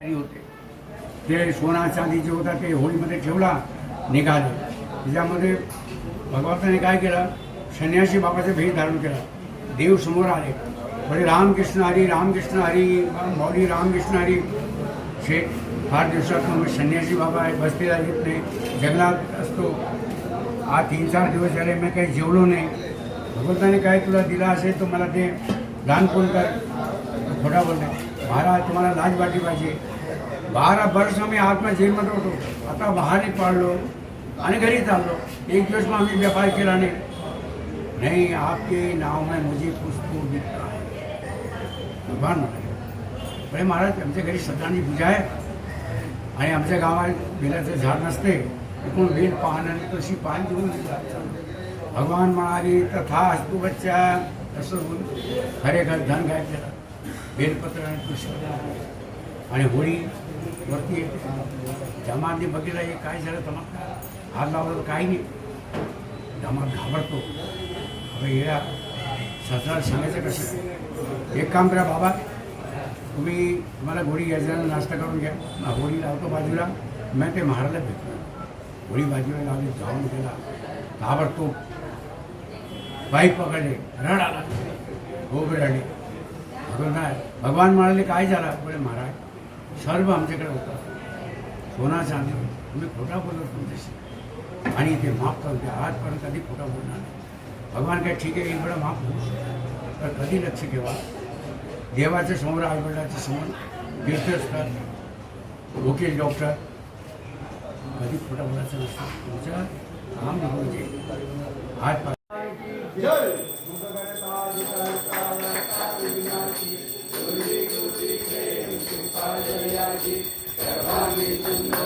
होते. ते सोना चांदी जे होता ते होळीमध्ये ठेवला निघाले. त्याच्यामध्ये भगवंताने काय केलं? संन्यासी बाबाचं भेट धारण केलं. देव समोर आले. म्हणजे रामकृष्ण हरी रामकृष्ण हरी मौली रामकृष्ण हरी. शेठ फार दिवसात मग संन्यासी बाबा आहे बसलेला येत नाही जंगलात असतो. आज तीन चार दिवस झाले मी काही जेवलो नाही. भगवंताने काय तुला दिला असेल तर मला ते दान कोण कर? खोटा बोलते महाराज तुम्हाला लाज वाटली पाहिजे. बारा वर्ष आम्ही आतमध्ये जेलमध्ये होतो. आता बाहेर पाडलो आणि घरी चाललो. एक दिवस मग आम्ही व्यापार केला नाही. आपके नाव में मुझे पुष्पू दिखता है. भगवान म्हणाले अरे महाराज आमच्या घरी सदानी पूजा आहे आणि आमच्या गावात बेलाचं झाड नसते. एकूण वेल पाहणं तशी पान देऊन भगवान म्हणाले तथा असतो बच्चा. तसं होऊन खरेखर धन घ्यायचं बेलपत्र आणि पुष्प आणि होळी वरती येते जमाने बघितलं हे काय झालं धमाका हात लावलं काही नाही. धमाक घाबरतो. अगं येडा ससरा सांगायचं कसं एक काम करा बाबा तुम्ही तुम्हाला गोळी घ्यायचं नाश्ता करून घ्या. मग होळी लावतो बाजूला. मी ते महाराला भेटलो होळी बाजूला लावली जाऊन गेला. घाबरतो. बाईक पकडले रड आला हो आली नाही भगवान म्हणाले काय झाला? बोले महाराज सर्व आमच्याकडे होता. सोना चांदी तुम्ही खोटा बोलत तुमच्याशी. आणि ते माफ करून द्या. आजपर्यंत कधी खोटा बोलणार नाही. भगवान काय ठीक आहे एक माफ होऊ तर कधी लक्ष ठेवा. देवाच्या समोर आईवडिलाच्या समोर तीर्थ असतात. वकील डॉक्टर. कधी खोटा बोलायचं नसतं. तुमचं काम म्हणजे हात Amen.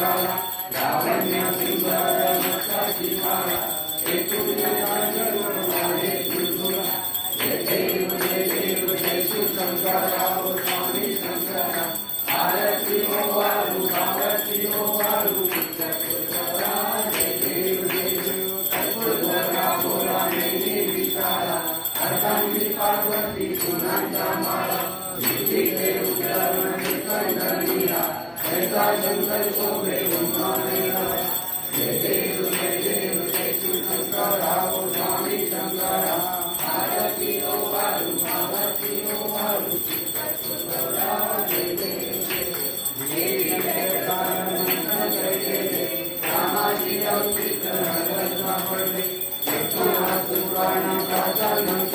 la la. Thank you.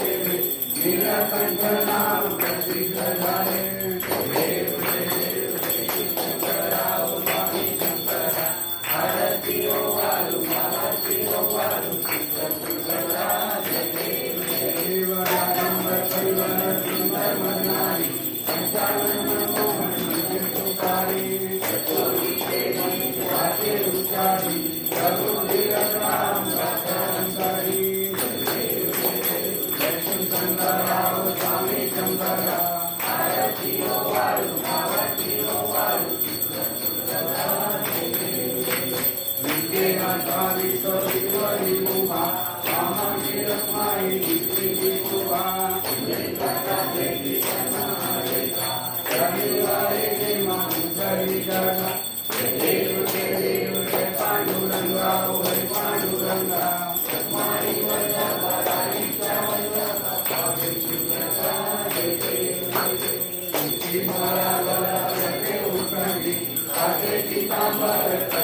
Amen.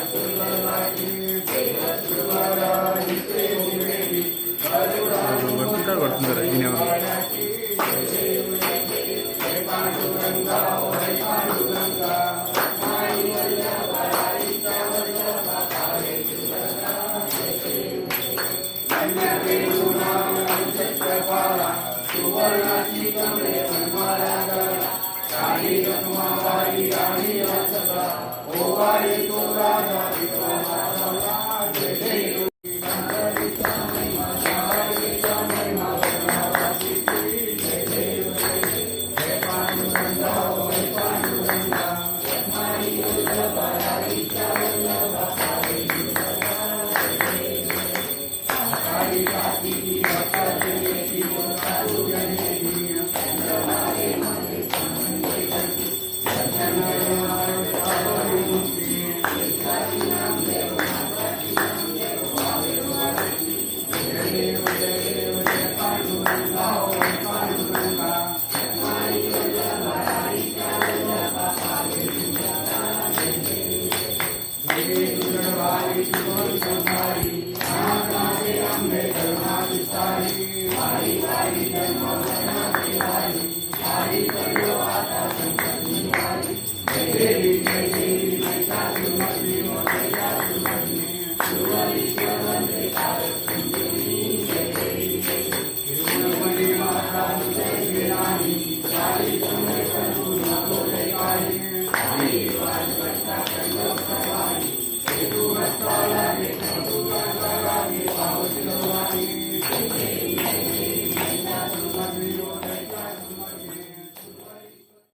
పడుతుందరు ఈయన Thank you. Pai, em nome de